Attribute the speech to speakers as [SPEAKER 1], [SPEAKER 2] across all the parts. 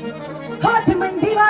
[SPEAKER 1] ਹੱਥ ਮਹਿੰਦੀ ਵਾ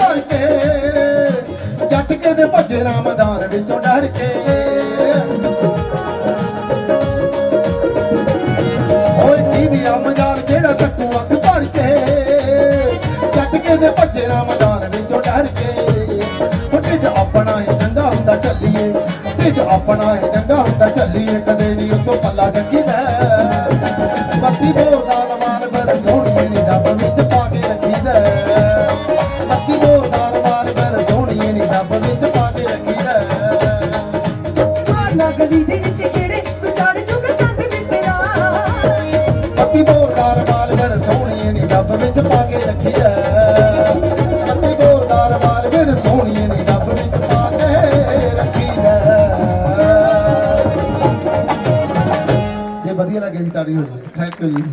[SPEAKER 1] ਵਿੱਚੋਂ
[SPEAKER 2] ਡਰ ਕੇ।
[SPEAKER 1] ਓਏ ਕੀ ਦੀ
[SPEAKER 2] ਰਮਜ਼ਾਨ ਜਿਹੜਾ ਤੱਕੂ ਅੱਖ ਭਰ ਕੇ ਛੱਟ ਕੇ ਦੇ ਭੱਜੇ ਰਮਜ਼ਾਨ ਵਿੱਚੋਂ ਡਰ ਕੇ। ਉਹ ਢਿੱਡ ਆਪਣਾ ਹੀ ਡੰਗਾ ਹੁੰਦਾ ਚੱਲੀਏ, ਢਿੱਡ ਆਪਣਾ ਹੀ ਡੰਗਾ ਹੁੰਦਾ ਚੱਲੀਏ, ਕਦੇ ਨਹੀਂ ਉਤੋਂ ਪੱਲਾ
[SPEAKER 1] ਜੱਕੀਦਾ ਗਲੀ ਦੇ ਵਿੱਚ ਕਿਹੜੇ ਵਿਚਾੜ ਚੁੱਕ ਚੰਦ ਮਿੱਤਰਾ ਪੱਤੀ
[SPEAKER 2] ਬੋਰ ਦਾ ਰਮਾਲ ਮੇਰ ਸੋਹਣੀਏ ਨੀ ਡੱਬ ਵਿੱਚ ਪਾ ਕੇ ਰੱਖਿਆ। ਪੱਤੀ ਬੋਰ ਦਾ ਰਮਾਲ ਮੇਰ ਸੋਹਣੀਏ ਨੀ ਡੱਬ ਵਿੱਚ ਪਾ ਕੇ ਰੱਖਿਆ। ਜੇ ਵਧੀਆ ਲੱਗਿਆ ਜੀ ਤਾੜੀ ਹੋ ਜਾਵੇ ਥੈਂਕ ਯੂ ਜੀ।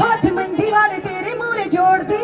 [SPEAKER 1] ਹੱਥ ਮਹਿੰਦੀ ਵਾਲੇ ਤੇਰੇ ਮੂਹਰੇ ਜੋੜਦੀ।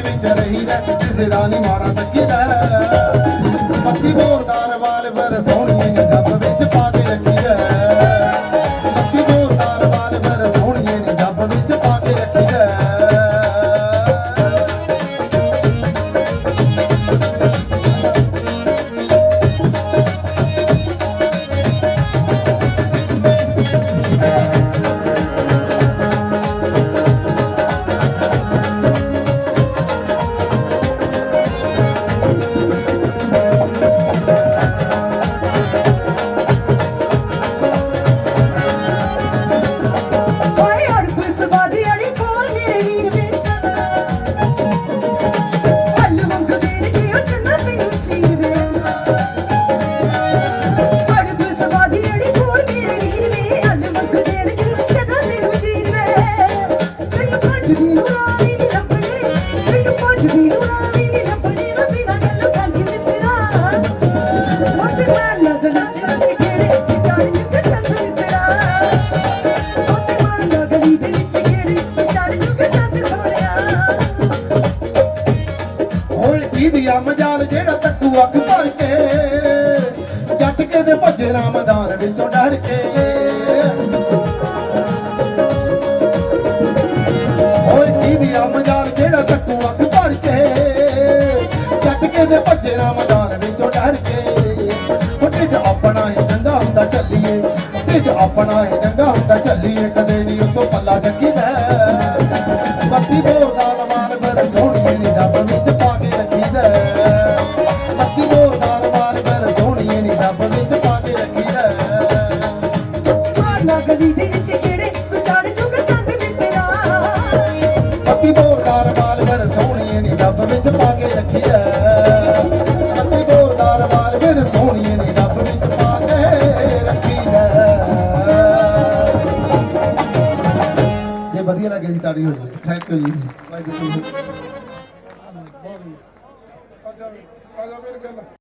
[SPEAKER 1] ਵਿੱਚ
[SPEAKER 2] ਰਹੀਦਾ ਕਿਸੇ ਦਾ ਨਹੀਂ ਮਾੜਾ ਤੱਕੀਦਾ। ਆ ਮਜਾਲ ਜਿਹੜਾ ਤੱਕੂ ਅੱਖ ਭਰ ਕੇ ਜੱਟ ਕੇ ਦੇ ਭੱਜੇ ਰਾਮਦਾਨ ਵਿੱਚੋਂ ਡਰ ਕੇ। ਓਏ ਕੀ ਆ ਮਜਾਲ ਜਿਹੜਾ ਤੱਕੂ ਅੱਖ ਭਰ ਕੇ ਜੱਟ ਕੇ ਦੇ ਭੱਜੇ ਰਾਮਦਾਨ ਵਿੱਚੋਂ ਡਰ ਕੇ। ਉਹ ਢਿੱਡ ਆਪਣਾ ਹੀ ਡੰਗਾ ਹੁੰਦਾ ਚੱਲੀਏ, ਢਿੱਡ ਆਪਣਾ ਹੀ ਡੰਗਾ ਹੁੰਦਾ ਚੱਲੀਏ, ਕਦੇ ਨਹੀਂ ਉਤੋਂ ਪੱਲਾ ਜੱਗੀਦਾ
[SPEAKER 1] ਮਾਰਨਾ ਗਲੀ ਦੇ ਵਿੱਚ ਕਿਹੜੇ ਵਿਚਾਰ ਚੁੱਕ ਚੰਦ ਮਿੱਤਰਾ
[SPEAKER 2] ਬੱਤੀ ਬੋਲਦਾ ਰਮਾਨ ਪਰ ਸੋਹਣੀਏ ਨੀ ਡੱਬ ਵਿੱਚ ਪਾ ਕੇ ਰੱਖੀਦਾ ਬੱਤੀ ਬੋਲਦਾ ਰਮਾਨ ਪਰ ਸੋਹਣੀਏ ਨੀ ਡੱਬ ਵਿੱਚ ਪਾ ਕੇ ਰੱਖੀਦਾ ਜੇ ਵਧੀਆ ਲੱਗਿਆ ਜੀ ਤਾੜੀ ਹੋ ਜਾਵੇ ਥੈਂਕ ਯੂ ਜੀ ਵਾਹਿਗੁਰੂ ਜੀ
[SPEAKER 3] ਆ ਜਾ ਆ ਜਾ ਮੇਰੇ ਗੱਲ